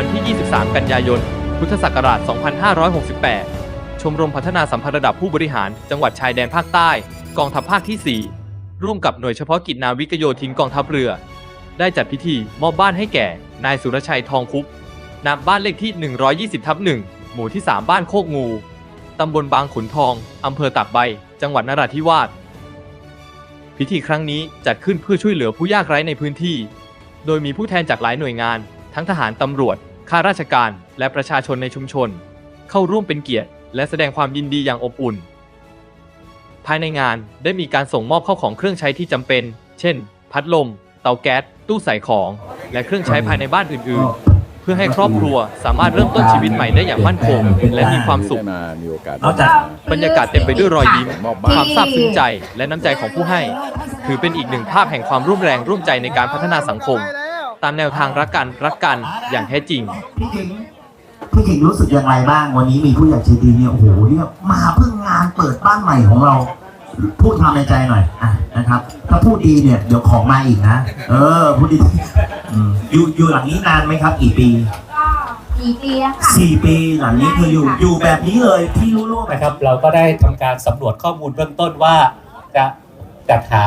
วันที่ 23 กันยายน พุทธศักราช 2568 ชมรมพัฒนาสัมพันธ์ระดับผู้บริหาร จังหวัดชายแดนภาคใต้ กองทัพภาคที่ 4 ร่วมกับหน่วยเฉพาะกิจนาวิกโยธินกองทัพเรือ ได้จัดพิธีมอบบ้านให้แก่ นายสุรชัยทองคุปณบ้านเลขที่ 120ทับ1หมู่ที่ 3 บ้านโคกงูตำบลบางขุนทอง อำเภอตากใบ จังหวัดนราธิวาส พิธีครั้งนี้จัดขึ้นเพื่อช่วยเหลือผู้ยากไร้ในพื้นที่ โดยมีผู้แทนจากหลายหน่วยงาน ทั้งทหารตำรวจ ข้าราชการ และประชาชนในชุมชน เข้าร่วมเป็นเกียรติ และแสดงความยินดีอย่างอบอุ่น ภายในงานได้มีการส่งมอบเข้าของเครื่องใช้ที่จำเป็น เช่น พัดลม เตาแก๊ส ตู้ใส่ของ และเครื่องใช้ภายในบ้านอื่นๆเพื่อให้ครอบครัวสามารถเริ่มต้นชีวิตใหม่ได้อย่างมั่นคง และมีความสุขได้มามีโอกาสนอกจากบรรยากาศเต็มไปด้วยรอยยิ้มมอบบ้านความซาบซึ้งใจ และน้ำใจของผู้ให้ ถือเป็นอีกหนึ่งภาพแห่งความร่วมแรงร่วมใจในการพัฒนาสังคม ตามแนวทางรักกันรักกันอย่างแท้จริง พี่ถิงพี่ถิงรู้สึกยังไงบ้าง วันนี้มีผู้ใหญ่ใจดีเนี่ยโอ้โหเนี่ยมาเพิ่งงานเปิดบ้านใหม่ของเรา พูดความในใจหน่อยอะนะครับ ถ้าพูดดีเนี่ยเดี๋ยวของมาอีกนะ เออพูดดีอืมอยู่อยู่หลังนี้นานไหมครับกี่ปี ก็กี่ปีแล้วค่ะ สี่ปีหลังนี้คืออยู่อยู่แบบนี้เลยที่รู้ๆไปนะครับเราก็ได้ทำการสำรวจข้อมูลเบื้องต้นว่าจะจัดหา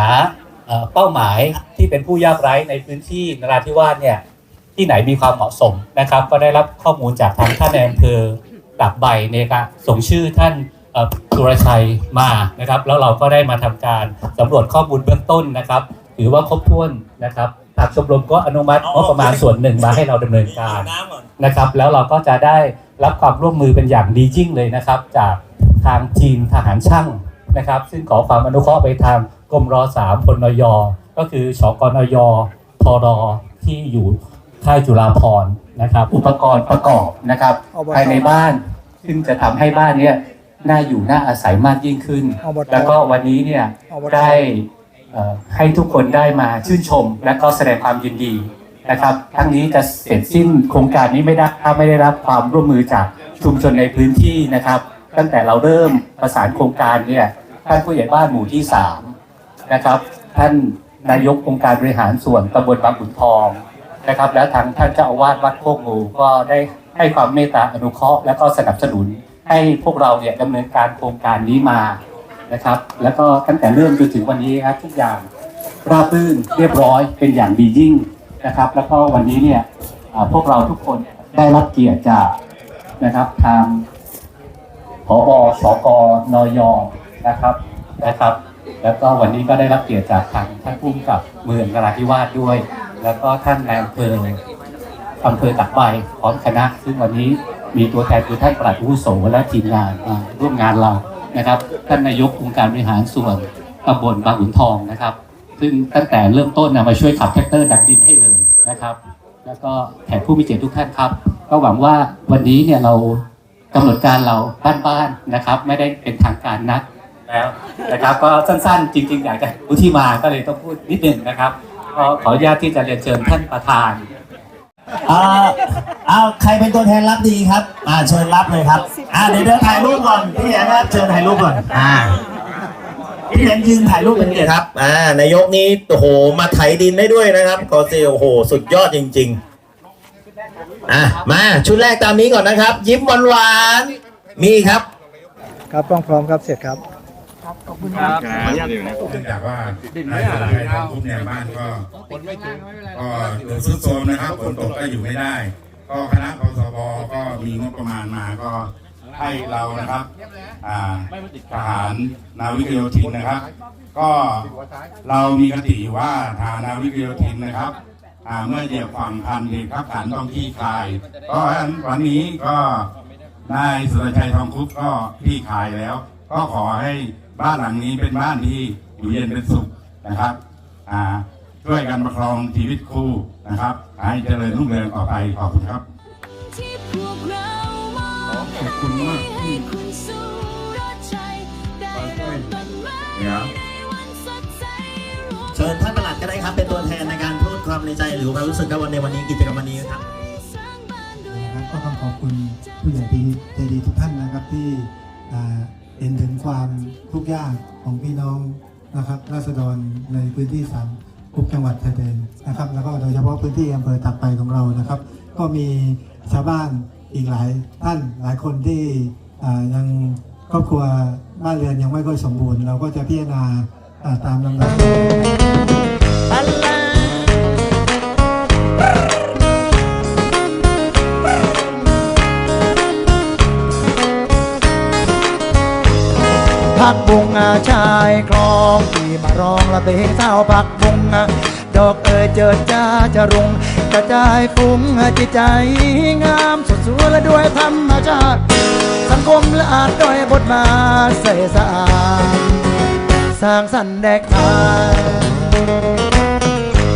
เอ่อเป้าหมายที่เป็นผู้ยากไร้ในพื้นที่นราธิวาสเนี่ยที่ไหนมีความเหมาะสมนะครับ ก็ได้รับข้อมูลจากทางท่านในอำเภอตักใบในการส่งชื่อท่านเอ่อสุรชัยมานะครับ แล้วเราก็ได้มาทำการสำรวจข้อมูลเบื้องต้นนะครับถือว่าครบถ้วนนะครับทางชมรมก็อนุมัติงบประมาณส่วนหนึ่งมาให้เราดำเนินการนะครับ แล้วเราก็จะได้รับความร่วมมือเป็นอย่างดียิ่งเลยนะครับ จากทางทีมทหารช่างนะครับ ซึ่งขอความอนุเคราะห์ไปทาง กรมรสามพลนยก็คือชกนยทรที่อยู่ค่ายจุฬาภรณ์นะครับ อุปกรณ์ประกอบนะครับอบตภายในบ้าน ซึ่งจะทำให้บ้านเนี้ยน่าอยู่น่าอาศัยมากยิ่งขึ้นอบตแล้วก็วันนี้เนี่ยอบตได้เอ่อให้ทุกคนได้มาชื่นชม และก็แสดงความยินดีนะครับ ทั้งนี้จะเสร็จสิ้นโครงการนี้ไม่ได้ถ้าไม่ได้รับความร่วมมือจากชุมชนในพื้นที่นะครับ ตั้งแต่เราเริ่มประสานโครงการเนี่ยท่านผู้ใหญ่บ้านหมู่ที่สาม นะครับ ท่านนายกองค์การบริหารส่วนตำบลบางขุนทองนะครับ และทางท่านเจ้าอาวาสวัดโคกงูก็ได้ให้ความเมตตาอนุเคราะห์และก็สนับสนุนให้พวกเราเนี่ยดำเนินการโครงการนี้มานะครับ แล้วก็ตั้งแต่เริ่มจนถึงวันนี้ครับทุกอย่างราบรื่นเรียบร้อยเป็นอย่างดียิ่งนะครับ แล้วก็วันนี้เนี่ยพวกเราทุกคนได้รับเกียรติจากนะครับทางผอสกนยนะครับนะครับ แล้วก็วันนี้ก็ได้รับเกียรติจากทางท่านผู้กำกับเมืองนราธิวาสด้วย แล้วก็ท่านนายอำเภออำเภอตักใบพร้อมคณะ ซึ่งวันนี้มีตัวแทนคือท่านปลัดผู้โสและทีมงานมาร่วมงานเรานะครับ ท่านนายกองค์การบริหารส่วนตำบลบางขุนทองนะครับ ซึ่งตั้งแต่เริ่มต้นนะมาช่วยขับแท็กเตอร์ดักดินให้เลยนะครับ แล้วก็แขกผู้มีเกียรติทุกท่านครับ ก็หวังว่าวันนี้เนี่ยเรากำหนดการเราบ้านๆนะครับ ไม่ได้เป็นทางการนัก แล้วนะครับ ก็สั้นๆ จริง ๆ อยากจะรู้ที่มาก็เลยต้องพูดนิดหนึ่งนะครับก็ขออนุญาตที่จะเรียนเชิญท่านประธานอ่าเอาใครเป็นตัวแทนรับดีครับ อ่าเชิญรับเลยครับ อ่าเดี๋ยวเดี๋ยวถ่ายรูปก่อนพี่แหนครับเชิญถ่ายรูปก่อนอ่าพี่แหนยืนถ่ายรูปเป็นเกียรติครับ อ่านายกนี้โอ้โหมาไถดินได้ด้วยนะครับกอเซลโอ้โหสุดยอดจริง ๆ อะมาชุดแรกตามนี้ก่อนนะครับ ยิ้มหวานๆมีครับ ครับกล้องพร้อมครับเสร็จครับ เนื่องจากว่าในสถานการณ์ของทุกแนวบ้านก็ก็เดือดซุดโทรมนะครับฝนตกก็อยู่ไม่ได้ ก็คณะกสบก็มีงบประมาณมาก็ให้เรานะครับอ่าทหารนาวิกโยธินนะครับ ก็เรามีคติอยู่ว่าทหารนาวิกโยธินนะครับอ่าเมื่อเหยียบฝั่งพันเหตุขับขันต้องที่คลายก็วันนี้ก็นายสุรชัยทองคุปก็ที่คลายแล้ว ก็ขอให้บ้านหลังนี้เป็นบ้านที่อยู่เย็นเป็นสุขนะครับอ่าช่วยกันประคองชีวิตคู่นะครับ ให้เจริญรุ่งเรืองต่อไปขอบคุณครับที่พวกเรามอบขอบคุณมากให้คุณสุรชัยได้เริ่มต้นใหม่เดี๋ยวในวันสดใสรวมเชิญท่านประหลัดก็ได้ครับ เป็นตัวแทนในการพูดความในใจหรือความรู้สึกในวันในวันนี้กิจกรรมวันนี้ครับสร้างบ้านด้วยนะครับก็ต้องขอบคุณผู้ใหญ่ดีใจดีทุกท่านนะครับที่อ่า เห็นถึงความทุกข์ยากของพี่น้องนะครับราษฎรในพื้นที่สามทุกจังหวัดชายแดนนะครับ แล้วก็โดยเฉพาะพื้นที่อำเภอตักไปของเรานะครับ ก็มีชาวบ้านอีกหลายท่านหลายคนที่ยังครอบครัวบ้านเรือนยังไม่ค่อยสมบูรณ์ เราก็จะพิจารณาตามลำดับ พักบุงอาชายคลองที่มาร้องละเพลงเศร้าพักบุงดอกเอ่ยเจิดจ้าจะรุงกระจายฟุ้งจิตใจงามสดสวยและด้วยธรรมชาติ สังคมละอาดด้วยบทบาทใส่สะอาดสร้างสรรค์แดกทาย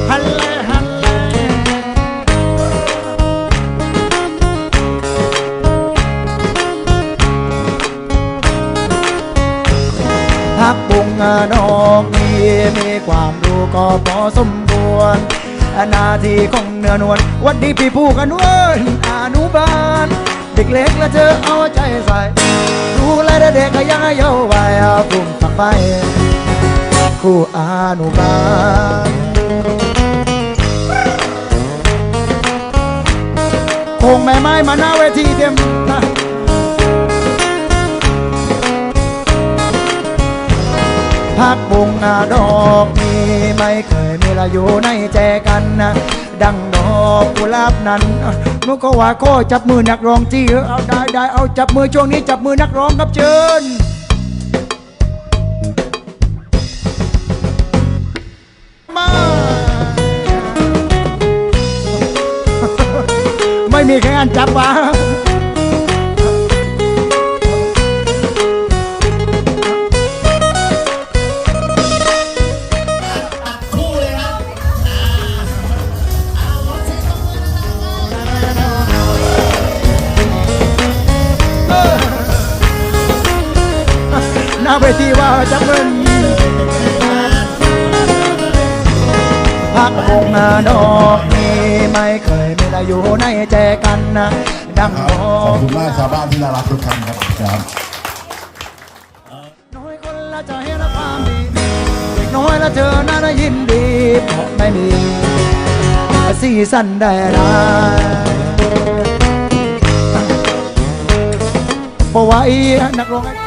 ฮันเล นอกนี้มีความรู้ก็พอสมควรนาทีของเนื้อนวลวันดีพี่ผู้กันเวินอนุบาล เด็กเล็กและเธอเอาใจใส่ดูแลเด็กก็ยังเยาว์วัยกลุ่มฝักไปครูอนุบาลคงแม่ไม้มาหน้าเวทีเต็มนะ พักบุงนาดอกนี้ไม่เคยมีละอยู่ในแจกันนะดังดอกกุหลาบนั้นนุก็ว่าโคจับมือนักร้องที่เอาได้ได้เอาจับมือช่วงนี้จับมือนักร้องครับเชิญมาไม่มีใครอันจับวะ พักวงนาดอกนี้ไม่เคยมีละอยู่ในแจกันนะดังดอขอบก คุณมากชาวบ้านที่น่ารักทุกท่านครับครับ น้อยคนละจะเห็นความดีเด็กน้อยละเธอน่าได้ยินดีเพราะไม่มีสีสันได้ร้ายเพราะว่าอีนักร้อง